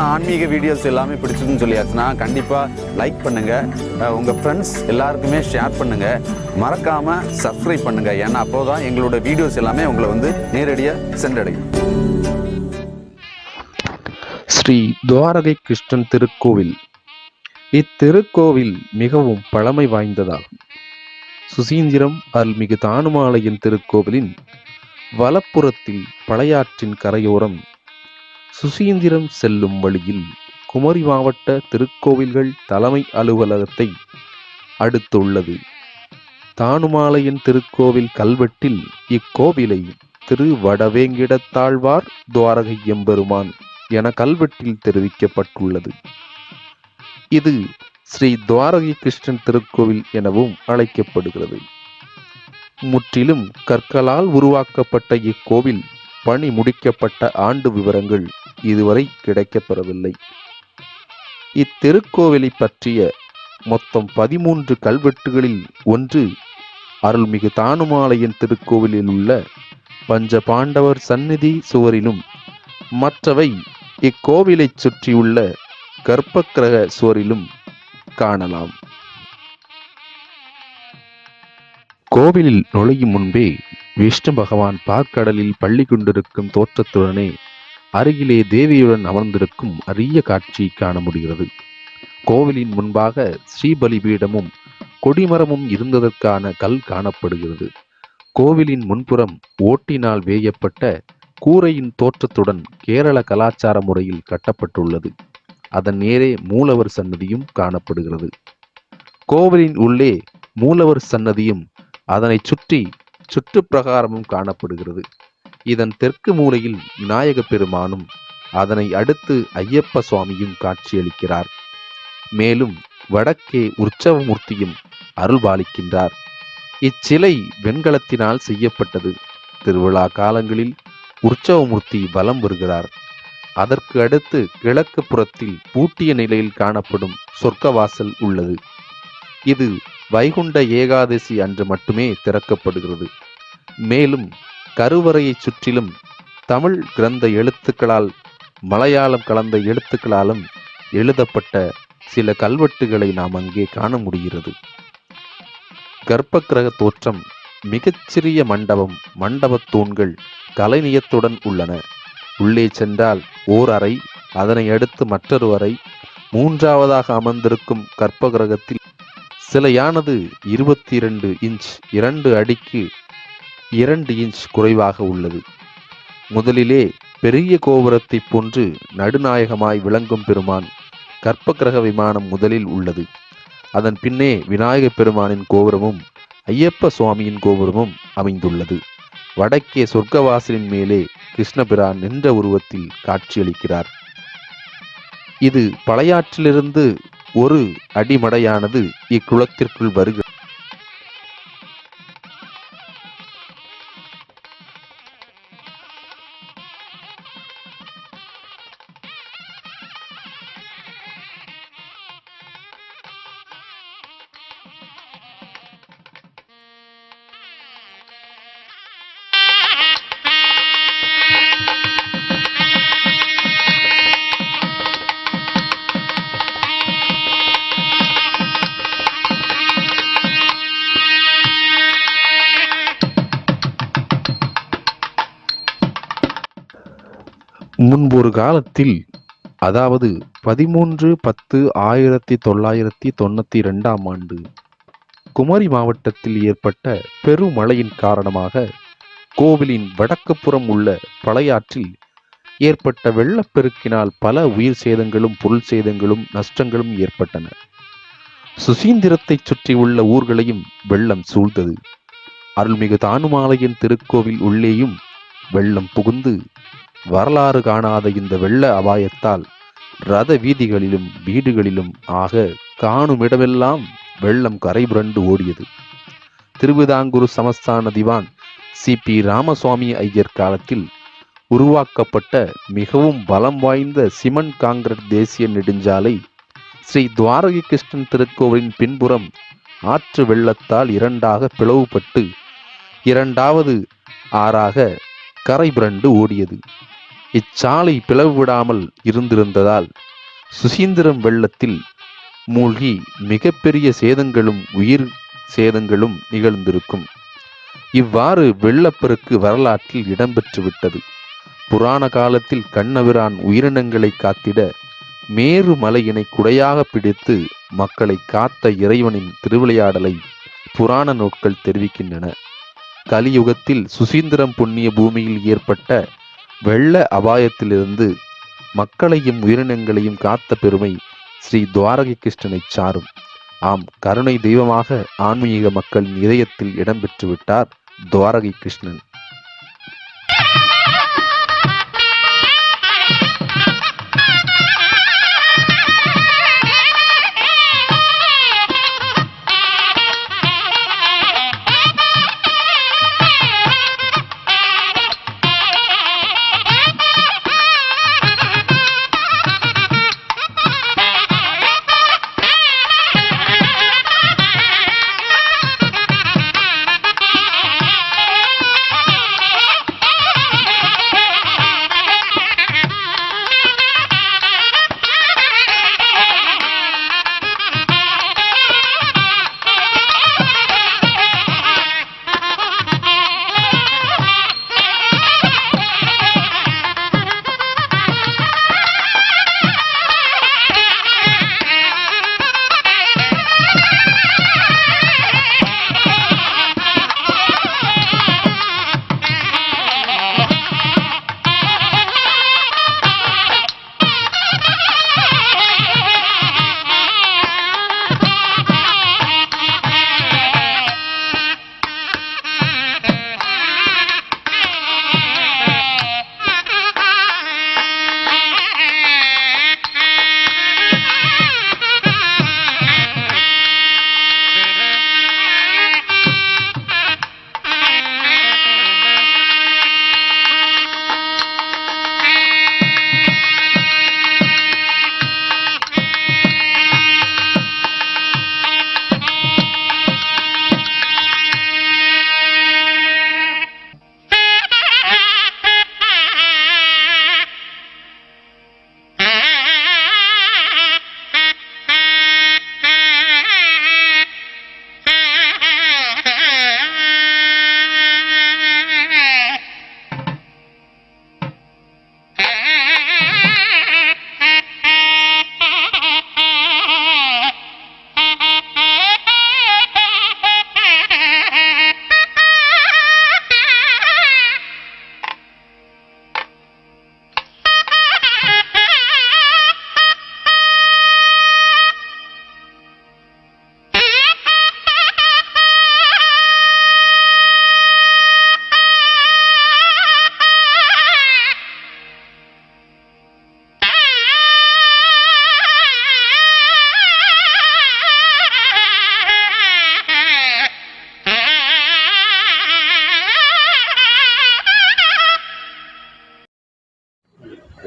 உங்களுக்கு ஆன்மீக வீடியோஸ் எல்லாமே பிடிச்சிருக்குன்னு சொல்லியாச்சுன்னா கண்டிப்பாக லைக் பண்ணுங்க. உங்கள் உங்க ஃப்ரெண்ட்ஸ் எல்லாருக்குமே ஷேர் பண்ணுங்க. மறக்காம சப்ஸ்கிரைப் பண்ணுங்க. ஏன்னா அப்போதான் எங்களோட வீடியோஸ் எல்லாமே உங்களை வந்து நேரடியாக சென்றடையும். ஸ்ரீ துவாரகை கிருஷ்ணன் திருக்கோவில். இத்திருக்கோவில் மிகவும் பழமை வாய்ந்ததாகும். சுசீந்திரம் அருள்மிகு தானுமாலையின் திருக்கோவிலின் வலப்புறத்தில் பழையாற்றின் கரையோரம் சுசீந்திரம் செல்லும் வழியில் குமரி மாவட்ட திருக்கோவில்கள் தலைமை அலுவலகத்தை அடுத்துள்ளது. தானுமாலையின் திருக்கோவில் கல்வெட்டில் இக்கோவிலை திரு வடவேங்கிடத்தாழ்வார் துவாரகை எம்பெருமான் என கல்வெட்டில் தெரிவிக்கப்பட்டுள்ளது. இது ஸ்ரீ துவாரகை கிருஷ்ணன் திருக்கோவில் எனவும் அழைக்கப்படுகிறது. முற்றிலும் கற்களால் உருவாக்கப்பட்ட இக்கோவில் பணி முடிக்கப்பட்ட ஆண்டு விவரங்கள் இதுவரை கிடைக்கப்பெறவில்லை. இத்திருக்கோவிலை பற்றிய மொத்தம் பதிமூன்று கல்வெட்டுகளில் ஒன்று அருள்மிகு தானுமாலையின் திருக்கோவிலில் உள்ள பஞ்ச பாண்டவர் சந்நிதி சுவரிலும் மற்றவை இக்கோவிலைச் சுற்றியுள்ள கர்ப்பக்கிரக சுவரிலும் காணலாம். கோவிலில் நுழையும் முன்பே விஷ்ணு பகவான் பார்க்கடலில் பள்ளி கொண்டிருக்கும் தோற்றத்துடனே அருகிலே தேவியுடன் அமர்ந்திருக்கும் அரிய காட்சி காண முடிகிறது. கோவிலின் முன்பாக ஸ்ரீபலி பீடமும் கொடிமரமும் இருந்ததற்கான கல் காணப்படுகிறது. கோவிலின் முன்புறம் ஓட்டினால் வேயப்பட்ட கூரையின் தோற்றத்துடன் கேரள கலாச்சார முறையில் கட்டப்பட்டுள்ளது. அதன் நேரே மூலவர் சன்னதியும் காணப்படுகிறது. கோவிலின் உள்ளே மூலவர் சன்னதியும் அதனைச் சுற்றி சுற்றுப்பிரகாரமும் காணப்படுகிறது. இதன் தெற்கு மூலையில் விநாயக பெருமானும் அதனை அடுத்து ஐயப்ப சுவாமியும் காட்சியளிக்கிறார். மேலும் வடக்கே உற்சவமூர்த்தியும் அருள்பாலிக்கின்றார். இச்சிலை வெண்கலத்தினால் செய்யப்பட்டது. திருவிழா காலங்களில் உற்சவமூர்த்தி வலம் வருகிறார். அதற்கு அடுத்து கிழக்கு புறத்தில் பூட்டிய நிலையில் காணப்படும் சொர்க்கவாசல் உள்ளது. இது வைகுண்ட ஏகாதசி அன்று மட்டுமே திறக்கப்படுகிறது. மேலும் கருவறையைச் சுற்றிலும் தமிழ் கிரந்த எழுத்துக்களால் மலையாளம் கலந்த எழுத்துக்களாலும் எழுதப்பட்ட சில கல்வெட்டுகளை நாம் அங்கே காண முடிகிறது. கர்ப்பக்கிரக தோற்றம் மிகச்சிறிய மண்டபம் மண்டபத் தூண்கள் கலைநியத்துடன் உள்ளன. உள்ளே சென்றால் ஓர் அறை அதனை அடுத்து மற்றொரு அறை மூன்றாவதாக அமர்ந்திருக்கும் கர்ப்பகிரகத்தில் சிலையானது இருபத்தி இரண்டு இன்ச் இரண்டு அடிக்கு இரண்டு இன்ச் குறைவாக உள்ளது. முதலிலே பெரிய கோபுரத்தைப் போன்று நடுநாயகமாய் விளங்கும் பெருமான் கற்பகிரக விமானம் முதலில் உள்ளது. அதன் பின்னே விநாயகப் பெருமானின் கோபுரமும் ஐயப்ப சுவாமியின் கோபுரமும் அமைந்துள்ளது. வடக்கே சொர்க்கவாசலின் மேலே கிருஷ்ணபிரான் நின்ற உருவத்தில் காட்சியளிக்கிறார். இது பழையாற்றிலிருந்து ஒரு அடிமடையானது இக்குளத்திற்குள் வருகிறது. ஒரு காலத்தில் அதாவது பதிமூன்று பத்து ஆயிரத்தி தொள்ளாயிரத்தி தொண்ணூத்தி ரெண்டாம் ஆண்டு குமரி மாவட்டத்தில் ஏற்பட்ட பெருமழையின் காரணமாக கோவிலின் வடக்கு புறம் உள்ள பழையாற்றில் ஏற்பட்ட வெள்ளப்பெருக்கினால் பல உயிர் சேதங்களும் பொருள் சேதங்களும் நஷ்டங்களும் ஏற்பட்டன. சுசீந்திரத்தை சுற்றியுள்ள ஊர்களையும் வெள்ளம் சூழ்ந்தது. அருள்மிகு தானுமாலையின் திருக்கோவில் உள்ளேயும் வெள்ளம் புகுந்து வரலாறு காணாத இந்த வெள்ள அபாயத்தால் ரத வீதிகளிலும் வீடுகளிலும் ஆக காணுமிடமெல்லாம் வெள்ளம் கரை புரண்டு ஓடியது. திருவிதாங்கூர் சமஸ்தான திவான் சி. பி. ராமசுவாமி ஐயர் காலத்தில் உருவாக்கப்பட்ட மிகவும் பலம் வாய்ந்த சிமெண்ட் காங்கிரட் தேசிய நெடுஞ்சாலை ஸ்ரீ துவாரகி கிருஷ்ணன் திருக்கோவிலின் பின்புறம் ஆற்று வெள்ளத்தால் இரண்டாக பிளவுபட்டு இரண்டாவது ஆறாக கரை புரண்டு ஓடியது. இச்சாலை பிளவுவிடாமல் இருந்திருந்ததால் சுசீந்திரம் வெள்ளத்தில் மூழ்கி மிகப்பெரிய சேதங்களும் உயிர் சேதங்களும் நிகழ்ந்திருக்கும். இவ்வாறு வெள்ளப்பெருக்கு வரலாற்றில் இடம்பெற்றுவிட்டது புராண காலத்தில் கண்ணபிரான் உயிரினங்களை காத்திட மேரு மலையினை குடையாக பிடித்து மக்களை காத்த இறைவனின் திருவிளையாடலை புராண நூட்கள் தெரிவிக்கின்றன. கலியுகத்தில் சுசீந்திரம் புண்ணிய பூமியில் ஏற்பட்ட வெள்ள அபாயத்திலிருந்து மக்களையும் உயிரினங்களையும் காத்த பெருமை ஸ்ரீ துவாரகை கிருஷ்ணனை சாரும். ஆம் கருணை தெய்வமாக ஆன்மீக மக்களின் இதயத்தில் இடம்பெற்று விட்டார் துவாரகை கிருஷ்ணன்.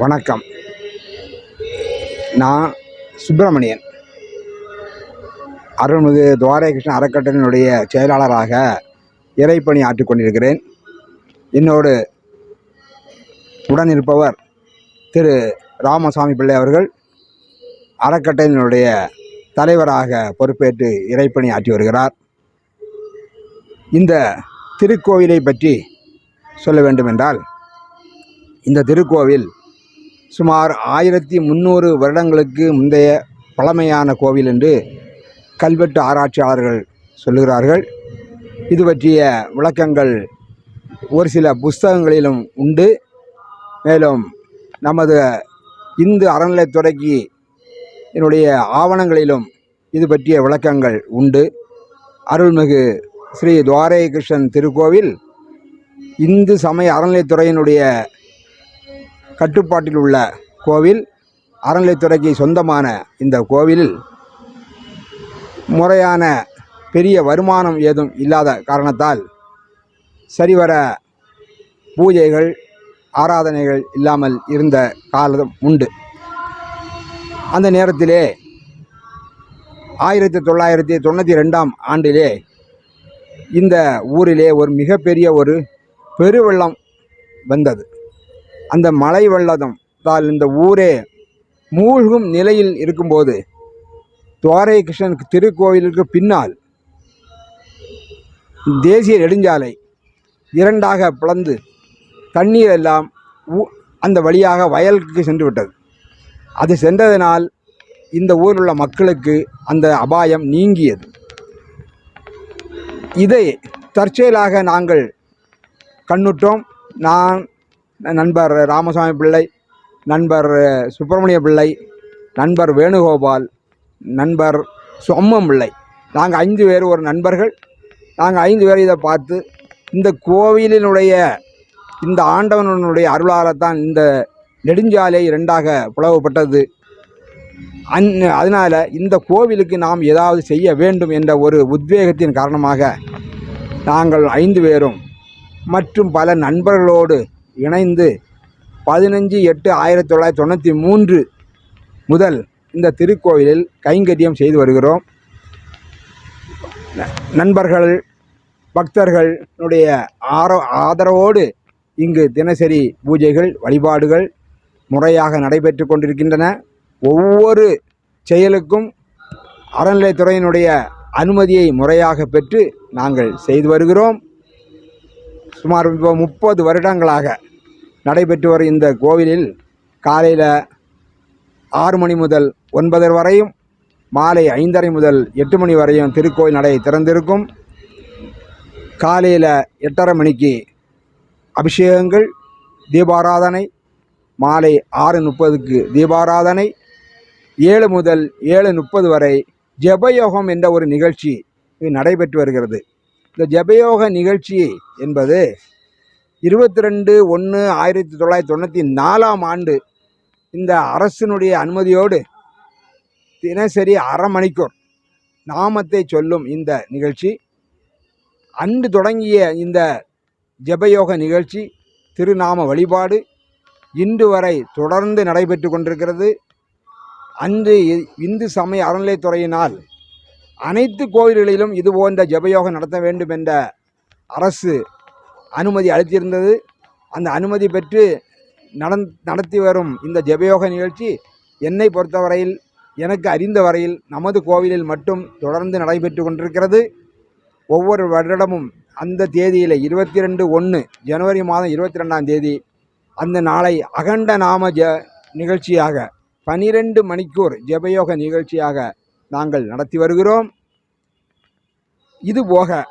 வணக்கம். நான் சுப்பிரமணியன். அருள்மிகு துவாரகிருஷ்ண அறக்கட்டளையினுடைய செயலாளராக இறைப்பணி ஆற்றிக் கொண்டிருக்கிறேன். என்னோடு உடன் இருப்பவர் திரு ராமசாமி பிள்ளை அவர்கள். அறக்கட்டளையினுடைய தலைவராக பொறுப்பேற்று இறைப்பணி ஆற்றி வருகிறார். இந்த திருக்கோவிலை பற்றி சொல்ல வேண்டுமென்றால் இந்த திருக்கோவில் சுமார் ஆயிரத்தி முந்நூறு வருடங்களுக்கு முந்தைய பழமையான கோவில் என்று கல்வெட்டு ஆராய்ச்சியாளர்கள் சொல்லுகிறார்கள். இது பற்றிய விளக்கங்கள் ஒரு சில புஸ்தகங்களிலும் உண்டு. மேலும் நமது இந்து அறநிலைத்துறைக்கு என்னுடைய ஆவணங்களிலும் இது பற்றிய விளக்கங்கள் உண்டு. அருள்மிகு ஸ்ரீ துவாரகை கிருஷ்ணன் திருக்கோவில் இந்து சமய அறநிலைத்துறையினுடைய கட்டுப்பாட்டில் உள்ள கோவில் அறநிலைத்துறைக்கு சொந்தமான இந்த கோவிலில் முறையான பெரிய வருமானம் ஏதும் இல்லாத காரணத்தால் சரிவர பூஜைகள் ஆராதனைகள் இல்லாமல் இருந்த காலம் உண்டு. அந்த நேரத்திலே ஆயிரத்தி தொள்ளாயிரத்தி தொண்ணூற்றி ரெண்டாம் ஆண்டிலே இந்த ஊரிலே ஒரு மிகப்பெரிய ஒரு பெருவெள்ளம் வந்தது. அந்த மழை வெள்ளம் தால் இந்த ஊரே மூழ்கும் நிலையில் இருக்கும்போது துவாரை கிருஷ்ணன் திருக்கோவிலுக்கு பின்னால் தேசிய நெடுஞ்சாலை இரண்டாக பிளந்து தண்ணீர் எல்லாம் ஊ- அந்த வழியாக வயலுக்கு சென்று விட்டது. அது சென்றதனால் இந்த ஊரில் உள்ள மக்களுக்கு அந்த அபாயம் நீங்கியது. இதை தற்செயலாக நாங்கள் கண்ணுற்றோம். நான் நண்பர் ராமசாமி பிள்ளை நண்பர் சுப்பிரமணிய பிள்ளை நண்பர் வேணுகோபால் நண்பர் சொம்மம் பிள்ளை. நாங்கள் ஐந்து பேர் ஒரு நண்பர்கள். நாங்கள் ஐந்து பேர் இதை பார்த்து இந்த கோவிலினுடைய இந்த ஆண்டவனுடைய அருளால்தான் இந்த நெடுஞ்சாலை இரண்டாக புலவப்பட்டது. அந் அதனால் இந்த கோவிலுக்கு நாம் ஏதாவது செய்ய வேண்டும் என்ற ஒரு உத்வேகத்தின் காரணமாக நாங்கள் ஐந்து பேரும் மற்றும் பல நண்பர்களோடு இணைந்து பதினஞ்சு எட்டு ஆயிரத்தி தொள்ளாயிரத்தி தொண்ணூற்றி மூன்று முதல் இந்த திருக்கோவிலில் கைங்கரியம் செய்து வருகிறோம். ந- நண்பர்கள் பக்தர்களுடைய ஆரோ ஆதரவோடு இங்கு தினசரி பூஜைகள் வழிபாடுகள் முறையாக நடைபெற்று கொண்டிருக்கின்றன. ஒவ்வொரு செயலுக்கும் அறநிலைத்துறையினுடைய அனுமதியை முறையாக பெற்று நாங்கள் செய்து வருகிறோம். சுமார் இப்போ முப்பது வருடங்களாக நடைபெற்று வரும் இந்த கோவிலில் காலையில் ஆறு மணி முதல் ஒன்பதரை வரையும் மாலை ஐந்தரை முதல் எட்டு மணி வரையும் திருக்கோயில் நடை திறந்திருக்கும். காலையில் எட்டரை மணிக்கு அபிஷேகங்கள் தீபாராதனை மாலை ஆறு முப்பதுக்கு தீபாராதனை ஏழு முதல் ஏழு முப்பது வரை ஜெபயோகம் என்ற ஒரு நிகழ்ச்சி நடைபெற்று வருகிறது. இந்த ஜெபயோக நிகழ்ச்சி என்பது இருபத்தி ரெண்டு ஒன்று ஆயிரத்தி தொள்ளாயிரத்தி தொண்ணூற்றி நாலாம் ஆண்டு இந்த அரசினுடைய அனுமதியோடு தினசரி அரை மணிக்கூர் நாமத்தை சொல்லும் இந்த நிகழ்ச்சி. அன்று தொடங்கிய இந்த ஜெபயோக நிகழ்ச்சி திருநாம வழிபாடு இன்று வரை தொடர்ந்து நடைபெற்று கொண்டிருக்கிறது. அன்று இந்து சமய அறநிலைத்துறையினால் அனைத்து கோவில்களிலும் இது போன்ற ஜெபயோகம் நடத்த வேண்டும் என்ற அரசு அனுமதி அளித்திருந்தது. அந்த அனுமதி பெற்று நடந் நடத்தி வரும் இந்த ஜெபயோக நிகழ்ச்சி என்னை பொறுத்தவரையில் எனக்கு அறிந்த வரையில் நமது கோவிலில் மட்டும் தொடர்ந்து நடைபெற்று கொண்டிருக்கிறது. ஒவ்வொரு வருடமும் அந்த தேதியில் இருபத்தி ரெண்டு ஒன்று ஜனவரி மாதம் இருபத்தி ரெண்டாம் தேதி அந்த நாளை அகண்ட நாம ஜ நிகழ்ச்சியாக பனிரெண்டு மணிக்கூர் ஜெபயோக நிகழ்ச்சியாக நாங்கள் நடத்தி வருகிறோம். இதுபோக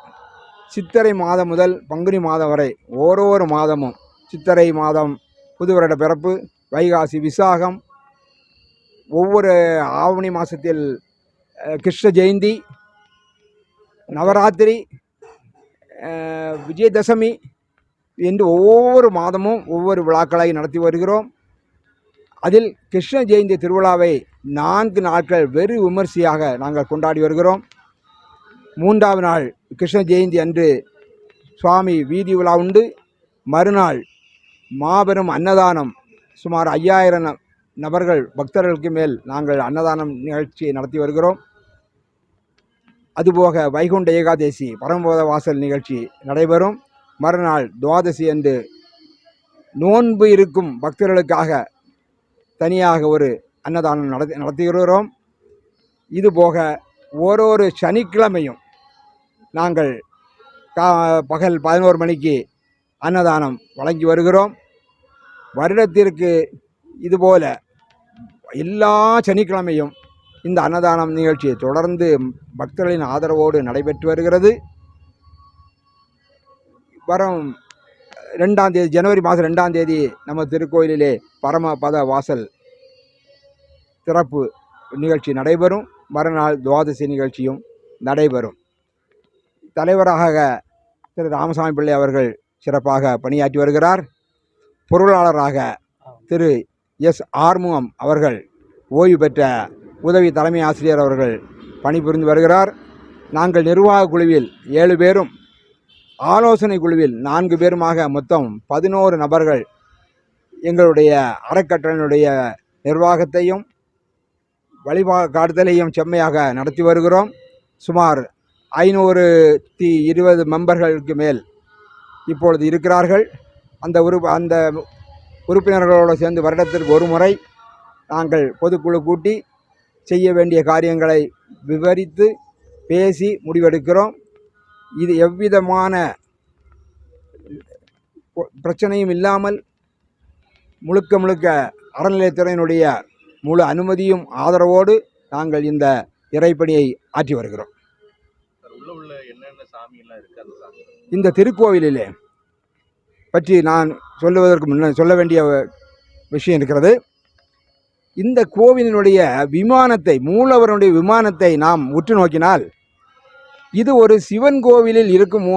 சித்திரை மாதம் முதல் பங்குனி மாதம் வரை ஓரொரு மாதமும் சித்திரை மாதம் புது வருட பிறப்பு வைகாசி விசாகம் ஒவ்வொரு ஆவணி மாதத்தில் கிருஷ்ண ஜெயந்தி நவராத்திரி விஜயதசமி என்று ஒவ்வொரு மாதமும் ஒவ்வொரு விழாக்களை நடத்தி வருகிறோம். அதில் கிருஷ்ண ஜெயந்தி திருவிழாவை நான்கு நாட்கள் வெறு விமர்சையாக நாங்கள் கொண்டாடி வருகிறோம். மூன்றாவது நாள் கிருஷ்ண ஜெயந்தி அன்று சுவாமி வீதி உலா உண்டு. மறுநாள் மாபெரும் அன்னதானம் சுமார் ஐயாயிரம் ந- நபர்கள் பக்தர்களுக்கு மேல் நாங்கள் அன்னதானம் நிகழ்ச்சியை நடத்தி வருகிறோம். அதுபோக வைகுண்ட ஏகாதேசி பரமபோத வாசல் நிகழ்ச்சி நடைபெறும். மறுநாள் துவாதசி அன்று நோன்பு இருக்கும் பக்தர்களுக்காக தனியாக ஒரு அன்னதானம் நடத்தி நடத்தி இதுபோக ஒரு ஒரு சனிக்கிழமையும் நாங்கள் கா பகல் பதினோரு மணிக்கு அன்னதானம் வழங்கி வருகிறோம். வருடத்திற்கு இதுபோல எல்லா சனிக்கிழமையும் இந்த அன்னதானம் நிகழ்ச்சி தொடர்ந்து பக்தர்களின் ஆதரவோடு நடைபெற்று வருகிறது. வரும் ரெண்டாம் தேதி ஜனவரி மாதம் ரெண்டாம் தேதி நம்ம திருக்கோயிலிலே பரமபத வாசல் திறப்பு நிகழ்ச்சி நடைபெறும். மறுநாள் துவாதசி நிகழ்ச்சியும் நடைபெறும். தலைவராக திரு ராமசாமி பிள்ளை அவர்கள் சிறப்பாக பணியாற்றி வருகிறார். பொருளாளராக திரு எஸ். ஆர்முகம் அவர்கள் ஓய்வு பெற்ற உதவி தலைமை ஆசிரியர் அவர்கள் பணிபுரிந்து வருகிறார். நாங்கள் நிர்வாக குழுவில் ஏழு பேரும் ஆலோசனை குழுவில் நான்கு பேருமாக மொத்தம் பதினோரு நபர்கள் எங்களுடைய அறக்கட்டளையினுடைய நிர்வாகத்தையும் வழிபா செம்மையாக நடத்தி வருகிறோம். சுமார் ஐநூறு தி இருபது மெம்பர்களுக்கு மேல் இப்பொழுது இருக்கிறார்கள். அந்த உறுப்பு அந்த உறுப்பினர்களோடு சேர்ந்து வருடத்திற்கு ஒரு முறை நாங்கள் பொதுக்குழு கூட்டி செய்ய வேண்டிய காரியங்களை விவரித்து பேசி முடிவெடுக்கிறோம். இது எவ்விதமான பிரச்சனையும் இல்லாமல் முழுக்க முழுக்க அறநிலையத்துறையினுடைய முழு அனுமதியும் ஆதரவோடு நாங்கள் இந்த இறைப்பணியை ஆற்றி வருகிறோம். இந்த திருக்கோவிலிலே பற்றி நான் சொல்லுவதற்கு முன்ன சொல்ல வேண்டிய விஷயம் இருக்கிறது. இந்த கோவிலினுடைய விமானத்தை மூலவருடைய விமானத்தை நாம் உற்று நோக்கினால் இது ஒரு சிவன் கோவிலில் இருக்கும்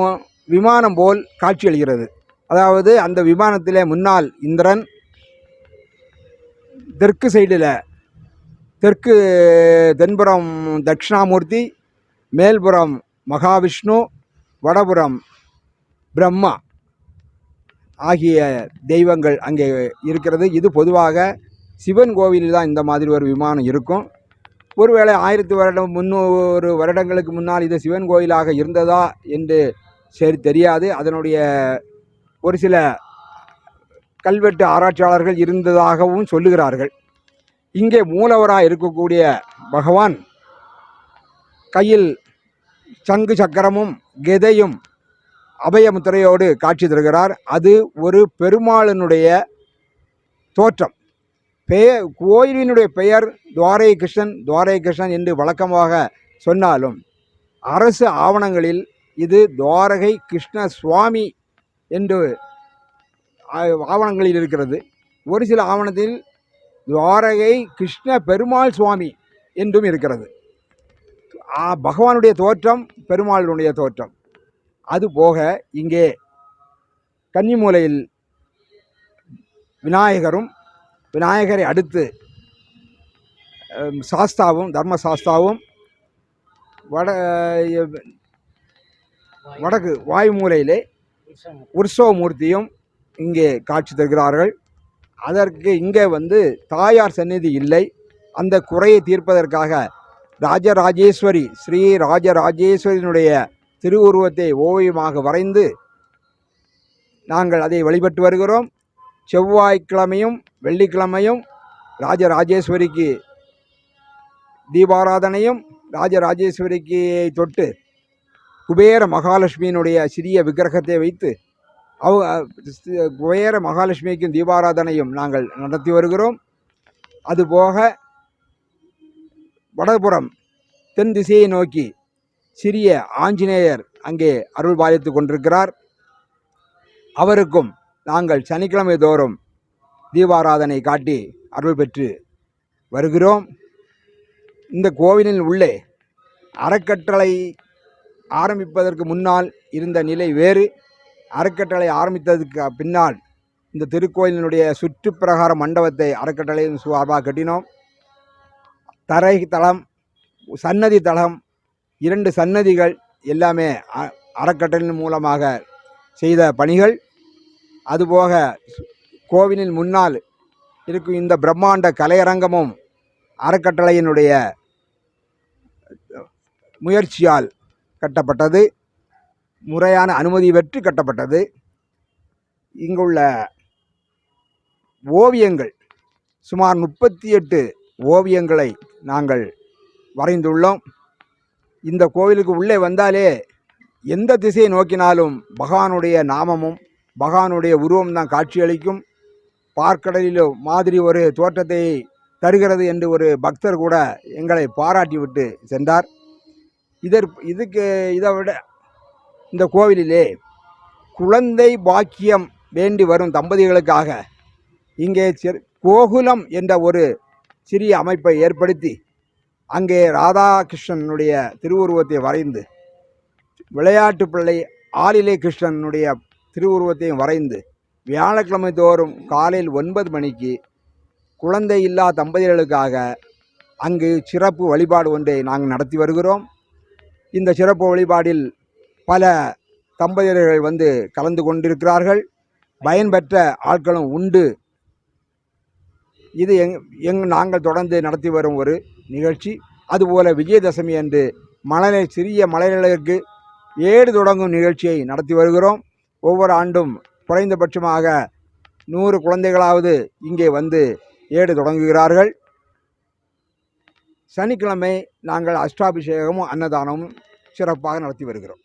விமானம் போல் காட்சியளிக்கிறது. அதாவது அந்த விமானத்தில் முன்னால் இந்திரன் தெற்கு சைடில் தெற்கு தென்புறம் தட்சிணாமூர்த்தி மேல்புறம் மகாவிஷ்ணு வடபுறம் பிரம்மா ஆகிய தெய்வங்கள் அங்கே இருக்கிறது. இது பொதுவாக சிவன் கோவிலில் தான் இந்த மாதிரி ஒரு விமானம் இருக்கும். ஒருவேளை ஆயிரத்தி வருடம் முந்நூறு வருடங்களுக்கு முன்னால் இது சிவன் கோயிலாக இருந்ததா என்று சரி தெரியாது. அதனுடைய ஒரு சில கல்வெட்டு ஆராய்ச்சியாளர்கள் இருந்ததாகவும் சொல்லுகிறார்கள். இங்கே மூலவராக இருக்கக்கூடிய பகவான் கையில் சங்கு சக்கரமும் கெதையும் அபயமுத்திரையோடு காட்சி தருகிறார். அது ஒரு பெருமாளினுடைய தோற்றம். பெயர் கோயிலினுடைய பெயர் துவாரை கிருஷ்ணன் துவாரை கிருஷ்ணன் என்று வழக்கமாக சொன்னாலும் அரசு ஆவணங்களில் இது துவாரகை கிருஷ்ண சுவாமி என்று ஆவணங்களில் இருக்கிறது. ஒரு சில ஆவணத்தில் துவாரகை கிருஷ்ண பெருமாள் சுவாமி என்றும் இருக்கிறது. பகவானுடைய தோற்றம் பெருமாளுடைய தோற்றம். அது போக இங்கே கன்னிமூலையில் விநாயகரும் விநாயகரை அடுத்து சாஸ்தாவும் தர்ம சாஸ்தாவும் வட வடக்கு வாய்மூலையிலே உற்சவ மூர்த்தியும் இங்கே காட்சி தருகிறார்கள். அதற்கு இங்கே வந்து தாயார் சந்நிதி இல்லை. அந்த குறையை தீர்ப்பதற்காக ராஜராஜேஸ்வரி ஸ்ரீ ராஜராஜேஸ்வரியினுடைய திருவுருவத்தை ஓவியமாக வரைந்து நாங்கள் அதை வழிபட்டு வருகிறோம். செவ்வாய்க்கிழமையும் வெள்ளிக்கிழமையும் ராஜராஜேஸ்வரிக்கு தீபாராதனையும் ராஜராஜேஸ்வரிக்கு தொட்டு குபேர மகாலட்சுமியினுடைய சிறிய விக்கிரகத்தை வைத்து அவ குபேர மகாலட்சுமிக்கும் தீபாராதனையும் நாங்கள் நடத்தி வருகிறோம். அதுபோக வடபுறம் தென் திசையை நோக்கி சிறிய ஆஞ்சநேயர் அங்கே அருள் பாலித்து கொண்டிருக்கிறார். அவருக்கும் நாங்கள் சனிக்கிழமை தோறும் தீபாராதனை காட்டி அருள் பெற்று வருகிறோம். இந்த கோவிலின் உள்ளே அறக்கட்டளை ஆரம்பிப்பதற்கு முன்னால் இருந்த நிலை வேறு. அறக்கட்டளை ஆரம்பித்ததுக்கு பின்னால் இந்த திருக்கோயிலினுடைய சுற்றுப்பிரகார மண்டபத்தை அறக்கட்டளையின் சார்பாக கட்டினோம். தரை தளம் சன்னதி தளம் இரண்டு சன்னதிகள் எல்லாமே அ- அறக்கட்டளையின் மூலமாக செய்த பணிகள். அதுபோக கோவிலின் முன்னால் இருக்கும் இந்த பிரம்மாண்ட கலையரங்கமும் அறக்கட்டளையினுடைய முயற்சியால் கட்டப்பட்டது. முறையான அனுமதி பெற்று கட்டப்பட்டது. இங்குள்ள ஓவியங்கள் சுமார் முப்பத்தி எட்டு ஓவியங்களை நாங்கள் வரைந்துள்ளோம். இந்த கோவிலுக்கு உள்ளே வந்தாலே எந்த திசையை நோக்கினாலும் பகவானுடைய நாமமும் பகவானுடைய உருவம் தான் காட்சியளிக்கும். பார்க்கடலிலோ மாதிரி ஒரு தோற்றத்தை தருகிறது என்று ஒரு பக்தர் கூட எங்களை பாராட்டிவிட்டு சென்றார். இதற் இதுக்கு இதை விட இந்த கோவிலிலே குழந்தை பாக்கியம் வேண்டி வரும் தம்பதிகளுக்காக இங்கே சிறு கோகுலம் என்ற ஒரு சிறிய அமைப்பை ஏற்படுத்தி அங்கே ராதாகிருஷ்ணனுடைய திருவுருவத்தை வரைந்து விளையாட்டு பிள்ளை ஆளிலே கிருஷ்ணனுடைய திருவுருவத்தையும் வரைந்து வியாழக்கிழமை தோறும் காலையில் ஒன்பது மணிக்கு குழந்தை இல்லா தம்பதிகளுக்காக அங்கு சிறப்பு வழிபாடு ஒன்றை நாங்கள் நடத்தி வருகிறோம். இந்த சிறப்பு வழிபாடில் பல தம்பதியர்கள் வந்து கலந்து கொண்டிருக்கிறார்கள். பயன்பெற்ற ஆட்களும் உண்டு. இது எங் எங் நாங்கள் தொடர்ந்து நடத்தி வரும் ஒரு நிகழ்ச்சி. அதுபோல விஜயதசமி அன்று மலரை சிறிய மலைகளுக்கு ஏடு தொடங்கும் நிகழ்ச்சியை நடத்தி வருகிறோம். ஒவ்வொரு ஆண்டும் குறைந்தபட்சமாக நூறு குழந்தைகளாவது இங்கே வந்து ஏடு தொடங்குகிறார்கள். சனிக்கிழமை நாங்கள் அஷ்டாபிஷேகமும் அன்னதானமும் சிறப்பாக நடத்தி வருகிறோம்.